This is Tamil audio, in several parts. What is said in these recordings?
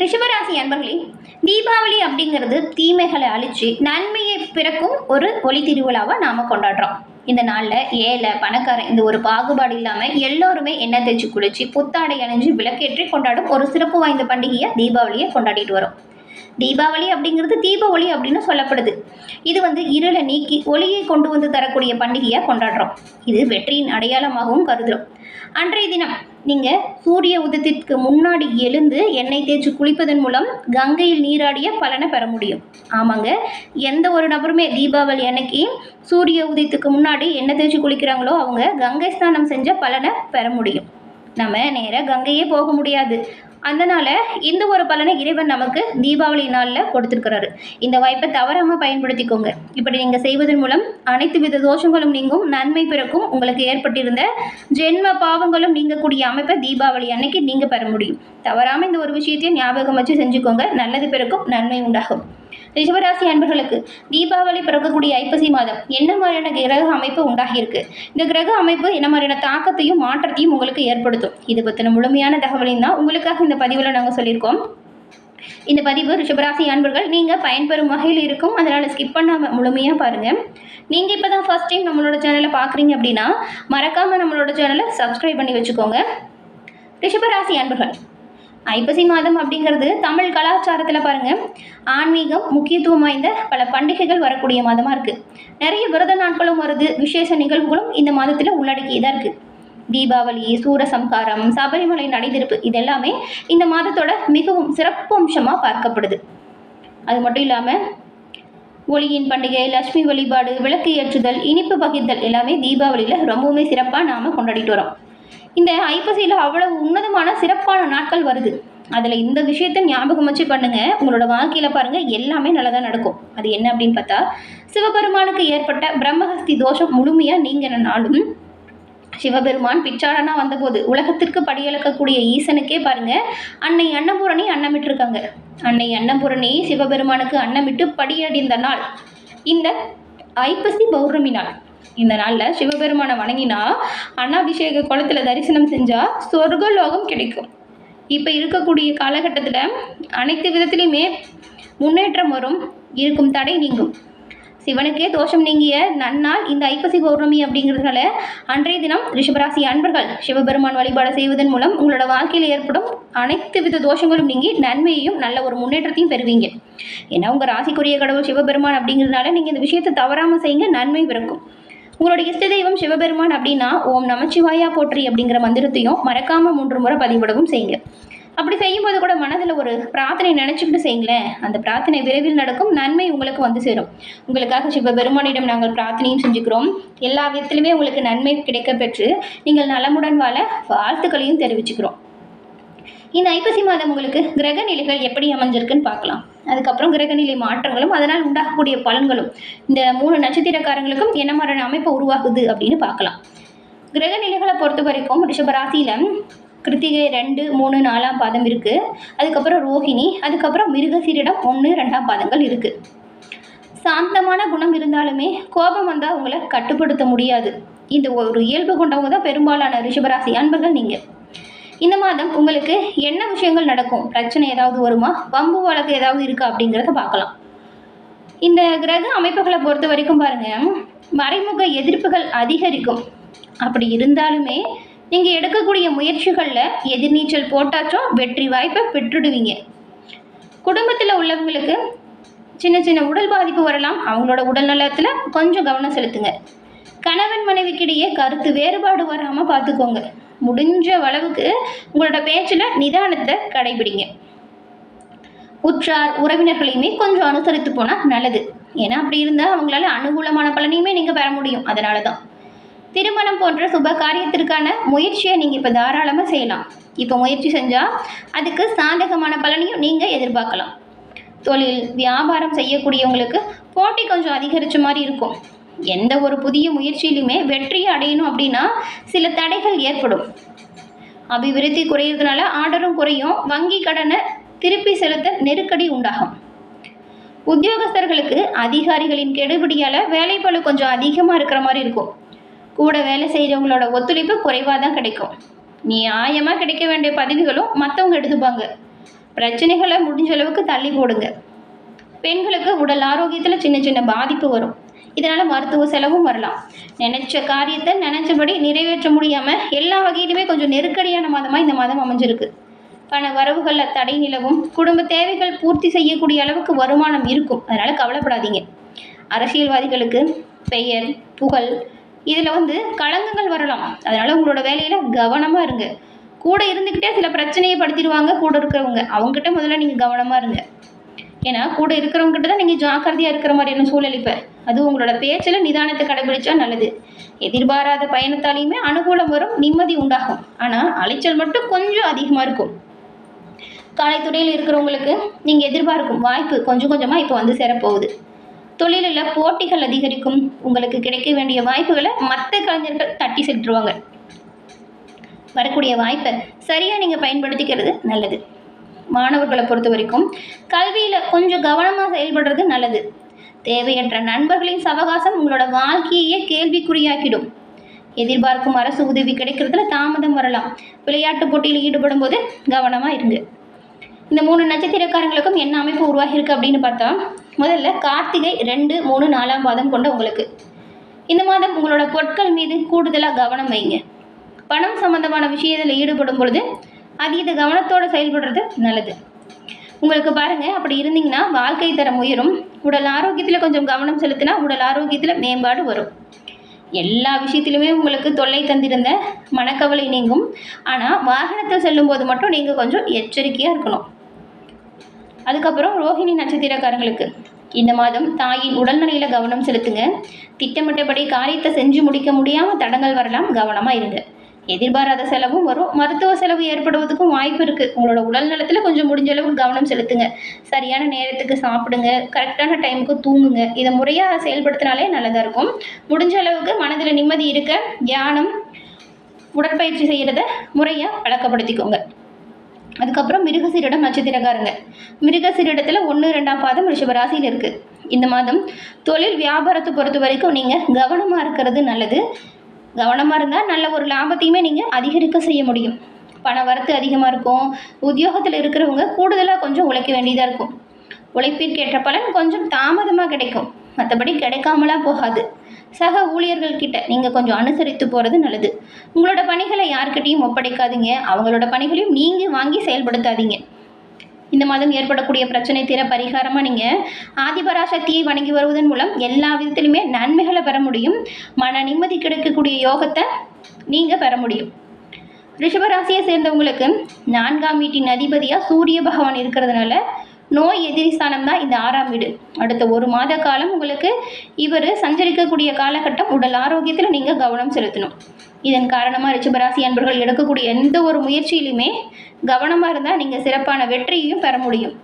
ரிஷபராசி அன்பர்களே தீபாவளி அப்படிங்கிறது தீமைகளை அழிச்சு நன்மையை பிறக்கும் ஒரு ஒளி திருவிழாவாக நாம் கொண்டாடுறோம். இந்த நாளில் ஏழை பணக்காரன் இந்த ஒரு பாகுபாடு இல்லாமல் எல்லோருமே எண்ணெய் தேய்ச்சி குளிச்சு புத்தாடை அணிஞ்சு விளக்கேற்றி கொண்டாடும் ஒரு சிறப்பு வாய்ந்த பண்டிகையை தீபாவளியை கொண்டாடிட்டு வரோம். தீபாவளி அப்படிங்கிறது தீப ஒளி அப்படின்னு சொல்லப்படுது. இது வந்து இருளை நீக்கி ஒளியை கொண்டு வந்து தரக்கூடிய பண்டிகையாக கொண்டாடுறோம். இது வெற்றியின் அடையாளமாகவும் கருதுகிறோம் அன்றைய தினம் நீங்கள் சூரிய உதயத்திற்கு முன்னாடி எழுந்து எண்ணெய் தேய்ச்சி குளிப்பதன் மூலம் கங்கையில் நீராடிய பலனை பெற முடியும். ஆமாங்க. எந்த ஒரு நபருமே தீபாவளி அன்னைக்கு சூரிய உதயத்துக்கு முன்னாடி எண்ணெய் தேய்ச்சி குளிக்கிறாங்களோ அவங்க கங்கை ஸ்நானம் செஞ்ச பலனை பெற முடியும். நம்ம நேராக கங்கையே போக முடியாது. அதனால் இந்த ஒரு பலனை இறைவன் நமக்கு தீபாவளி நாளில் கொடுத்துருக்கிறாரு. இந்த வாய்ப்பை தவறாமல் பயன்படுத்திக்கோங்க. இப்படி நீங்கள் செய்வதன் மூலம் அனைத்து வித தோஷங்களும் நீங்கும் நன்மை பிறக்கும் உங்களுக்கு ஏற்பட்டிருந்த ஜென்ம பாவங்களும் நீங்கக்கூடிய அமைப்பை தீபாவளி அன்னைக்கு நீங்கள் பெற முடியும். தவறாமல் இந்த ஒரு விஷயத்தையும் ஞாபகம் வச்சு செஞ்சுக்கோங்க. நல்லது பிறக்கும் நன்மை உண்டாகும். ரிஷபராசி அன்பர்களுக்கு தீபாவளி பிறக்கக்கூடிய ஐப்பசி மாதம் என்ன மாதிரியான கிரக அமைப்பு உண்டாகியிருக்கு? இந்த கிரக அமைப்பு என்ன மாதிரியான தாக்கத்தையும் மாற்றத்தையும் உங்களுக்கு ஏற்படுத்தும். இது பற்றின முழுமையான தகவலையும் தான் உங்களுக்காக இந்த பதிவில் நாங்கள் சொல்லியிருக்கோம். இந்த பதிவு ரிஷபராசி அன்பர்கள் நீங்கள் பயன்பெறும் வகையில் இருக்கும். அதனால் ஸ்கிப் பண்ணாமல் முழுமையாக பாருங்கள் நீங்கள் இப்போ தான் ஃபஸ்ட் டைம் நம்மளோட சேனலை பார்க்குறீங்க அப்படின்னா மறக்காமல் நம்மளோட சேனலை சப்ஸ்கிரைப் பண்ணி வச்சுக்கோங்க. ரிஷபராசி அன்பர்கள் ஐப்பசி மாதம் அப்படிங்கிறது தமிழ் கலாச்சாரத்தில் பாருங்கள் ஆன்மீகம் முக்கியத்துவம் வாய்ந்த பல பண்டிகைகள் வரக்கூடிய மாதமாக இருக்குது நிறைய விரத நாட்களும் வருது விசேஷ நிகழ்வுகளும் இந்த மாதத்தில் உள்ளடக்கியதாக இருக்குது தீபாவளி சூரசம்காரம் சபரிமலை நடைதிருப்பு இதெல்லாமே இந்த மாதத்தோட மிகவும் சிறப்பு அம்சமாக பார்க்கப்படுது. அது மட்டும் இல்லாமல் ஒளியின் பண்டிகை லட்சுமி வழிபாடு விளக்கு ஏற்றுதல் இனிப்பு பகிர்தல் எல்லாமே தீபாவளியில் ரொம்பவுமே சிறப்பாக நாம் கொண்டாடிட்டு வரோம். இந்த ஐப்பசியில் அவ்வளவு உன்னதமான சிறப்பான நாட்கள் வருது. அதில் இந்த விஷயத்தை ஞாபகம் வச்சு பண்ணுங்கள் உங்களோட வாழ்க்கையில் பாருங்கள் எல்லாமே நல்லதாக நடக்கும். அது என்ன அப்படின்னு பார்த்தா சிவபெருமானுக்கு ஏற்பட்ட பிரம்மஹஸ்தி தோஷம் முழுமையாக நீங்கினாலும் சிவபெருமான் பிச்சாடனா வந்தபோது உலகத்திற்கு படியளக்கக்கூடிய ஈசனுக்கே பாருங்க அன்னை அன்னபூரணி அன்னமிட்டிருக்காங்க. அன்னை அன்னபூரணி சிவபெருமானுக்கு அன்னமிட்டு படியடைந்த நாள். இந்த ஐப்பசி பௌர்ணமி நாள். இந்த நாளில் சிவபெருமானை வணங்கினா அன்னாபிஷேக குளத்தில் தரிசனம் செஞ்சால் சொர்க்கலோகம் கிடைக்கும். இப்போ இருக்கக்கூடிய காலகட்டத்தில் அனைத்து விதத்துலேயுமே முன்னேற்றம் வரும் இருக்கும் தடை நீங்கும். சிவனுக்கே தோஷம் நீங்கிய நன்னால் இந்த ஐப்பசி பௌர்ணமி அப்படிங்கிறதுனால அன்றைய தினம் ரிஷபராசி அன்பர்கள் சிவபெருமான் வழிபாடு செய்வதன் மூலம் உங்களோட வாழ்க்கையில் ஏற்படும் அனைத்து வித தோஷங்களும் நீங்கி நன்மையையும் நல்ல ஒரு முன்னேற்றத்தையும் பெறுவீங்க. ஏன்னா உங்கள் ராசிக்குரிய கடவுள் சிவபெருமான் அப்படிங்கிறதுனால நீங்கள் இந்த விஷயத்தை தவறாமல் செய்யுங்க நன்மை பிறக்கும். உங்களோட இஷ்ட தெய்வம் சிவபெருமான் அப்படின்னா ஓம் நமச்சிவாயா போற்றி அப்படிங்கிற மந்திரத்தையும் மறக்காமல் மூன்று முறை பதிவிடவும் செய்யுங்க. அப்படி செய்யும்போது கூட மனதில் ஒரு பிரார்த்தனை நினச்சிக்கிட்டு செய்யுங்களேன். அந்த பிரார்த்தனை விரைவில் நடக்கும் நன்மை உங்களுக்கு வந்து சேரும். உங்களுக்காக சிவபெருமானிடம் நாங்கள் பிரார்த்தனையும் செஞ்சுக்கிறோம். எல்லா விதத்திலுமே உங்களுக்கு நன்மை கிடைக்க பெற்று நீங்கள் நலமுடன் வாழ வாழ்த்துக்களையும் தெரிவிச்சுக்கிறோம். இந்த ஐப்பசி மாதம் உங்களுக்கு கிரக நிலைகள் எப்படி அமைஞ்சிருக்குன்னு பார்க்கலாம். அதுக்கப்புறம் கிரகநிலை மாற்றங்களும் அதனால் உண்டாகக்கூடிய பலன்களும். இந்த மூணு நட்சத்திரக்காரங்களுக்கும் என்ன மாதிரியான அமைப்பை உருவாகுது அப்படின்னு பார்க்கலாம். கிரக நிலைகளை பொறுத்த வரைக்கும் ரிஷபராசியில் கிருத்திகை ரெண்டு மூணு நாலாம் பாதம் இருக்குது அதுக்கப்புறம் ரோஹிணி அதுக்கப்புறம் மிருகசீரிடம் ஒன்று ரெண்டாம் பாதங்கள் இருக்குது சாந்தமான குணம் இருந்தாலுமே கோபம் வந்தால் உங்களை கட்டுப்படுத்த முடியாது. இந்த ஒரு இயல்பு கொண்டவங்க தான் பெரும்பாலான ரிஷபராசி அன்பர்கள் நீங்கள் இந்த மாதம் உங்களுக்கு என்ன விஷயங்கள் நடக்கும்? பிரச்சனை ஏதாவது வருமா? வம்பு வழக்கு ஏதாவது இருக்கா அப்படிங்கிறத பார்க்கலாம். இந்த கிரக அமைப்புகளை பொறுத்த வரைக்கும் பாருங்கள் மறைமுக எதிர்ப்புகள் அதிகரிக்கும். அப்படி இருந்தாலுமே நீங்கள் எடுக்கக்கூடிய முயற்சிகளில் எதிர்நீச்சல் போட்டாச்சும் வெற்றி வாய்ப்பை பெற்றுடுவீங்க. குடும்பத்தில் உள்ளவங்களுக்கு சின்ன சின்ன உடல் பாதிப்பு வரலாம். அவங்களோட உடல் நலத்தில் கொஞ்சம் கவனம் செலுத்துங்க. கணவன் மனைவிக்கிடையே கருத்து வேறுபாடு வராமல் பார்த்துக்கோங்க. முடிஞ்ச அளவுக்கு உங்களோட பேச்சில் நிதானத்தை கடைபிடிங்க. உற்றார் உறவினர்களையுமே கொஞ்சம் அனுசரித்து போனால் நல்லது. ஏன்னா அப்படி இருந்தால் அவங்களால அனுகூலமான பலனையுமே நீங்கள் பெற முடியும். அதனால தான் திருமணம் போன்ற சுப காரியத்திற்கான முயற்சியை நீங்கள் இப்போ தாராளமாக செய்யலாம். இப்போ முயற்சி செஞ்சால் அதுக்கு சாதகமான பலனையும் நீங்கள் எதிர்பார்க்கலாம். தொழில் வியாபாரம் செய்யக்கூடியவங்களுக்கு போட்டி கொஞ்சம் அதிகரித்த மாதிரி இருக்கும். எந்த ஒரு புதிய முயற்சியிலுமே வெற்றி அடையணும் அப்படின்னா சில தடைகள் ஏற்படும். அபிவிருத்தி குறையிறதுனால ஆர்டரும் குறையும் வங்கி கடனை திருப்பி செலுத்த நெருக்கடி உண்டாகும். உத்தியோகஸ்தர்களுக்கு அதிகாரிகளின் கெடுபிடியால் வேலைப்பளு கொஞ்சம் அதிகமாக இருக்கிற மாதிரி இருக்கும். கூட வேலை செய்கிறவங்களோட ஒத்துழைப்பு குறைவாக தான் கிடைக்கும். நியாயமாக கிடைக்க வேண்டிய பதவிகளும் மற்றவங்க எடுத்துப்பாங்க. பிரச்சனைகளை முடிஞ்ச அளவுக்கு தள்ளி போடுங்க. பெண்களுக்கு உடல் ஆரோக்கியத்தில் சின்ன சின்ன பாதிப்பு வரும். இதனால் மருத்துவ செலவும் வரலாம். நினைச்ச காரியத்தை நினைச்சபடி நிறைவேற்ற முடியாமல் எல்லா வகையிலுமே கொஞ்சம் நெருக்கடியான மாதமாக இந்த மாதம் அமைஞ்சிருக்கு. பண வரவுகளில் தடை நிலவும் குடும்ப தேவைகள் பூர்த்தி செய்யக்கூடிய அளவுக்கு வருமானம் இருக்கும். அதனால் கவலைப்படாதீங்க. அரசியல்வாதிகளுக்கு பெயர் புகழ் இதில் வந்து களங்கங்கள் வரலாம். அதனால் உங்களோட வேலையில் கவனமாக இருங்க. கூட இருந்துக்கிட்டே சில பிரச்சனையை படுத்திடுவாங்க. கூட இருக்கிறவங்க. அவங்ககிட்ட முதல்ல நீங்கள் கவனமாக இருங்க. ஏன்னா கூட இருக்கிறவங்ககிட்ட தான் நீங்கள் ஜாக்கிரதையாக இருக்கிற மாதிரியான சூழல் இப்போ. அது உங்களோட பேச்சில் நிதானத்தை கடைபிடிச்சா நல்லது. எதிர்பாராத பயணத்தாலையுமே அனுகூலம் வரும் நிம்மதி உண்டாகும். ஆனால் அலைச்சல் மட்டும் கொஞ்சம் அதிகமாக இருக்கும். கலைத்துறையில் இருக்கிறவங்களுக்கு நீங்கள் எதிர்பார்க்கும் வாய்ப்பு கொஞ்சம் கொஞ்சமாக இப்போ வந்து சேரப்போகுது. தொழிலில் போட்டிகள் அதிகரிக்கும். உங்களுக்கு கிடைக்க வேண்டிய வாய்ப்புகளை மற்ற கலைஞர்கள் தட்டி செலுத்துருவாங்க வரக்கூடிய வாய்ப்பை சரியாக நீங்கள் பயன்படுத்திக்கிறது நல்லது. மாணவர்களை பொறுத்த வரைக்கும் கல்வியில் கொஞ்சம் கவனமாக செயல்படுறது நல்லது. தேவையற்ற நண்பர்களின் சவகாசம் உங்களோட வாழ்க்கையே கேள்விக்குறியாக்கிடும். எதிர்பார்க்கும் அரசு உதவி கிடைக்கிறதுல தாமதம் வரலாம். விளையாட்டு போட்டியில் ஈடுபடும் போது கவனமாக இருங்க. இந்த மூணு நட்சத்திரக்காரங்களுக்கும் என்ன அமைப்பு உருவாகியிருக்கு அப்படின்னு பார்த்தா முதல்ல கார்த்திகை ரெண்டு மூணு நாலாம் பாதம் கொண்ட உங்களுக்கு. இந்த மாதம் உங்களோட பொருட்கள் மீது கூடுதலாக கவனம் வைங்க. பணம் சம்பந்தமான விஷயத்தில் ஈடுபடும் பொழுது அதீத கவனத்தோடு செயல்படுறது நல்லது. உங்களுக்கு பாருங்க அப்படி இருந்தீங்கன்னா வாழ்க்கை தரம் உயரும். உடல் ஆரோக்கியத்தில் கொஞ்சம் கவனம் செலுத்தினா உடல் ஆரோக்கியத்தில் மேம்பாடு வரும். எல்லா விஷயத்திலுமே உங்களுக்கு தொல்லை தந்திருந்த மனக்கவலை நீங்கும். ஆனால் வாகனத்தில் செல்லும்போது மட்டும் நீங்கள் கொஞ்சம் எச்சரிக்கையாக இருக்கணும். அதுக்கப்புறம் ரோஹிணி நட்சத்திரக்காரங்களுக்கு இந்த மாதம் தாயின் உடல்நிலையில் கவனம் செலுத்துங்க. திட்டமிட்டபடி காரியத்தை செஞ்சு முடிக்க முடியாமல் தடங்கள் வரலாம். கவனமாக இருங்க. எதிர்பாராத செலவும் வரும். மருத்துவ செலவு ஏற்படுவதற்கும் வாய்ப்பு இருக்குது உங்களோட உடல் நலத்தில் கொஞ்சம் முடிஞ்ச அளவுக்கு கவனம் செலுத்துங்க. சரியான நேரத்துக்கு சாப்பிடுங்க. கரெக்டான டைமுக்கு தூங்குங்க. இதை முறையாக செயல்படுத்தினாலே நல்லதாக இருக்கும். முடிஞ்ச அளவுக்கு மனதில் நிம்மதி இருக்க தியானம் உடற்பயிற்சி செய்கிறத முறையாக பழக்கப்படுத்திக்கோங்க. அதுக்கப்புறம் மிருகசீரிடம் நட்சத்திரக்காரங்க. மிருகசீரிடத்தில் ஒன்று ரெண்டாம் பாதம் ரிஷபராசியில் இருக்குது இந்த மாதம் தொழில் வியாபாரத்தை பொறுத்த வரைக்கும் நீங்கள் கவனமாக இருக்கிறது நல்லது. கவனமாக இருந்தால் நல்ல ஒரு லாபத்தையுமே நீங்கள் அதிகரிக்க செய்ய முடியும். பண வரத்து அதிகமாக இருக்கும். உத்தியோகத்தில் இருக்கிறவங்க கூடுதலாக கொஞ்சம் உழைக்க வேண்டியதாக இருக்கும். உழைப்பிற்கேற்ற பலன் கொஞ்சம் தாமதமாக கிடைக்கும். மற்றபடி கிடைக்காமலாம் போகாது. சக ஊழியர்கள்கிட்ட நீங்கள் கொஞ்சம் அனுசரித்து போகிறது நல்லது. உங்களோட பணிகளை யார்கிட்டையும் ஒப்படைக்காதீங்க. அவங்களோட பணிகளையும் நீங்கள் வாங்கி செயல்படுத்தாதீங்க. இந்த மாதம் ஏற்படக்கூடிய பிரச்சனை தீர பரிகாரமாக நீங்கள் ஆதிபராசக்தியை வணங்கி வருவதன் மூலம் எல்லா விதத்திலுமே நன்மைகளை பெற முடியும். மன நிம்மதி கிடைக்கக்கூடிய யோகத்தை நீங்கள் பெற முடியும். ரிஷபராசியை சேர்ந்தவங்களுக்கு நான்காம் வீட்டின் அதிபதியாக சூரிய பகவான் இருக்கிறதுனால நோய் எதிரி ஸ்தானம் தான் இந்த ஆறாம் வீடு. அடுத்த ஒரு மாத காலம் உங்களுக்கு இவர் சஞ்சரிக்கக்கூடிய காலகட்டம் உடல் ஆரோக்கியத்தில் நீங்கள் கவனம் செலுத்தணும். இதன் காரணமாக ரிஷபராசி அன்பர்கள் எடுக்கக்கூடிய எந்த ஒரு முயற்சியிலுமே கவனமாக இருந்தால் நீங்கள் சிறப்பான வெற்றியையும் பெற முடியும்.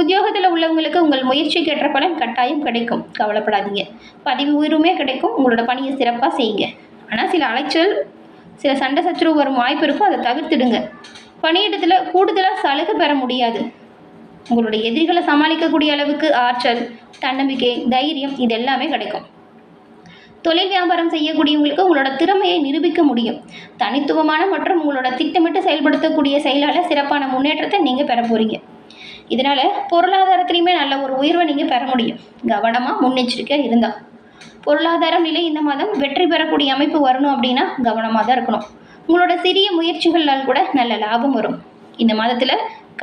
உத்தியோகத்தில் உள்ளவங்களுக்கு உங்கள் முயற்சிக்கு ஏற்ற பலன் கட்டாயம் கிடைக்கும். கவலைப்படாதீங்க. பதிவு உயர்வுமே கிடைக்கும். உங்களோட பணியை சிறப்பாக செய்யுங்க. ஆனால் சில அலைச்சல் சில சண்டை சச்சரவு வரும் வாய்ப்பு இருக்கும். அதை தவிர்த்துடுங்க. பணியிடத்தில் கூடுதலாக சலுகை பெற முடியாது. உங்களுடைய எதிரிகளை சமாளிக்கக்கூடிய அளவுக்கு ஆற்றல் தன்னம்பிக்கை தைரியம் இது எல்லாமே கிடைக்கும். தொழில் வியாபாரம் செய்யக்கூடியவங்களுக்கு உங்களோட திறமையை நிரூபிக்க முடியும். தனித்துவமான மற்றும் உங்களோட திட்டமிட்டு செயல்படுத்தக்கூடிய செயலால் சிறப்பான முன்னேற்றத்தை நீங்கள் பெற போகிறீங்க இதனால் பொருளாதாரத்துலேயுமே நல்ல ஒரு உயர்வை நீங்கள் பெற முடியும். கவனமாக முன்னெச்சரிக்கையாக இருந்தால் பொருளாதார நிலை இந்த மாதம் வெற்றி பெறக்கூடிய அமைப்பு வரணும் அப்படின்னா கவனமாக தான் இருக்கணும். உங்களோட சிறிய முயற்சிகளால் கூட நல்ல லாபம் வரும். இந்த மாதத்தில்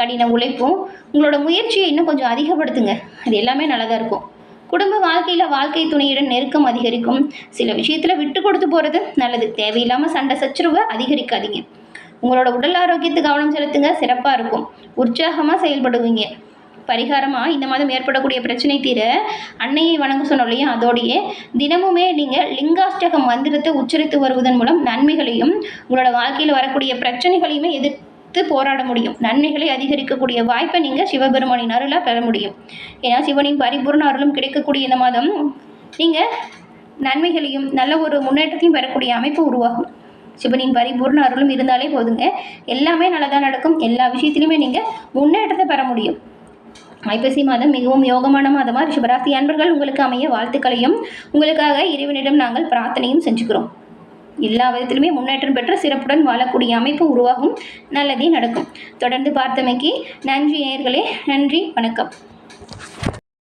கடின உழைப்பும் உங்களோட முயற்சியை இன்னும் கொஞ்சம் அதிகப்படுத்துங்க. அது எல்லாமே நல்லதாக இருக்கும். குடும்ப வாழ்க்கையில் வாழ்க்கை துணையுடன் நெருக்கம் அதிகரிக்கும். சில விஷயத்தில் விட்டு கொடுத்து போகிறது நல்லது. தேவையில்லாமல் சண்டை சச்சுருவை அதிகரிக்காதீங்க. உங்களோட உடல் ஆரோக்கியத்துக்கு கவனம் செலுத்துங்க. சிறப்பாக இருக்கும். உற்சாகமாக செயல்படுவீங்க. பரிகாரமாக இந்த மாதம் ஏற்படக்கூடிய பிரச்சனை தீர அன்னையை வணங்க சொன்னோம் இல்லையா? அதோடையே தினமுமே நீங்கள் லிங்காஷ்டகம் மந்திரத்தை உச்சரித்து வருவதன் மூலம் நன்மைகளையும் உங்களோட வாழ்க்கையில் வரக்கூடிய பிரச்சனைகளையுமே எதிர்த்து போராட முடியும். நன்மைகளை அதிகரிக்கக்கூடிய வாய்ப்பை நீங்கள் சிவபெருமானின் அருளாக பெற முடியும். ஏன்னா சிவனின் பரிபூர்ண அருளும் கிடைக்கக்கூடிய இந்த மாதம் நீங்கள் நன்மைகளையும் நல்ல ஒரு முன்னேற்றத்தையும் பெறக்கூடிய அமைப்பு உருவாகும். சிவனின் பரிபூர்ண அருளும் இருந்தாலே போதுங்க. எல்லாமே நல்லதாக நடக்கும். எல்லா விஷயத்திலுமே நீங்கள் முன்னேற்றத்தை பெற முடியும். ஐப்பசி மாதம் மிகவும் யோகமான மாதமாக ரிஷபராசி அன்பர்கள் உங்களுக்கு அமைய வாழ்த்துக்களையும் உங்களுக்காக இறைவனிடம் நாங்கள் பிரார்த்தனையும் செஞ்சுக்கிறோம். எல்லா விதத்திலுமே முன்னேற்றம் பெற்ற சிறப்புடன் வாழக்கூடிய அமைப்பு உருவாகும். நல்லதே நடக்கும். தொடர்ந்து பார்த்தமைக்கு நன்றி நேயர்களே. நன்றி. வணக்கம்.